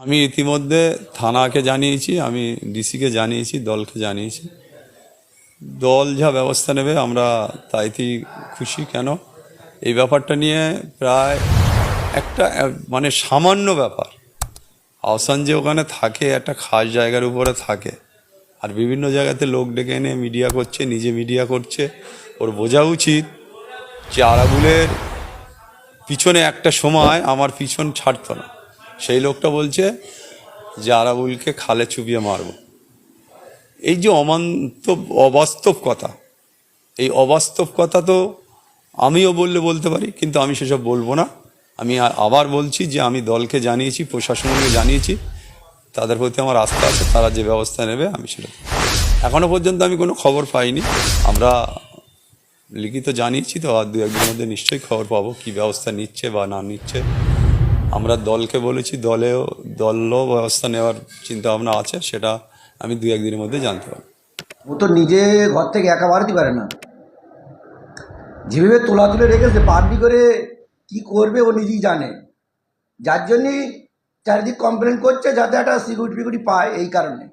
আমি ইতিমধ্যে থানাকে জানিয়েছি, আমি ডিসিকে জানিয়েছি, দলকে জানিয়েছি। দল যা ব্যবস্থা নেবে, আমরা তাইতেই খুশি। কেন? এই ব্যাপারটা নিয়ে প্রায় একটা মানে সামান্য ব্যাপার। আহসান যে ওখানে থাকে, একটা খাস জায়গার উপরে থাকে। আর বিভিন্ন জায়গাতে লোক ডেকে এনে মিডিয়া করছে, নিজে মিডিয়া করছে। ওর বোঝা উচিত যে আরাবুলের পিছনে একটা সময় আমার পিছন ছাড়তো না। সেই লোকটা বলছে যে আরাবুলকে খালে চুবিয়ে মারবো। এই যে অমান্তব, অবাস্তব কথা, এই অবাস্তব কথা তো আমিও বললে বলতে পারি, কিন্তু আমি সেসব বলব না। আমি আবার বলছি যে আমি দলকে জানিয়েছি, প্রশাসনকে জানিয়েছি, তাদের প্রতি আমার আস্থা আছে, তারা যে ব্যবস্থা নেবে আমি সেটা এখনও পর্যন্ত আমি কোনো খবর পাইনি। আমরা লিখিত জানিয়েছি তো, আর দু একদিনের মধ্যে নিশ্চয়ই খবর পাবো কি ব্যবস্থা নিচ্ছে বা না নিচ্ছে। আমরা দলকে বলেছি, দলেও, দলও ব্যবস্থা নেওয়ার চিন্তা ভাবনা আছে, সেটা আমি দু একদিনের মধ্যে জানতে পারব। ও তো নিজে ঘর থেকে একা বাড়তে পারে না। যেভাবে তোলা তুলে রেখেছে পাবলি করে কি করবে ও নিজেই জানে। যার জন্যই চারিদিক কমপ্লেন করছে, যাতে একটা সিকিউরিটি ফিকিউরিটি পায় এই কারণে।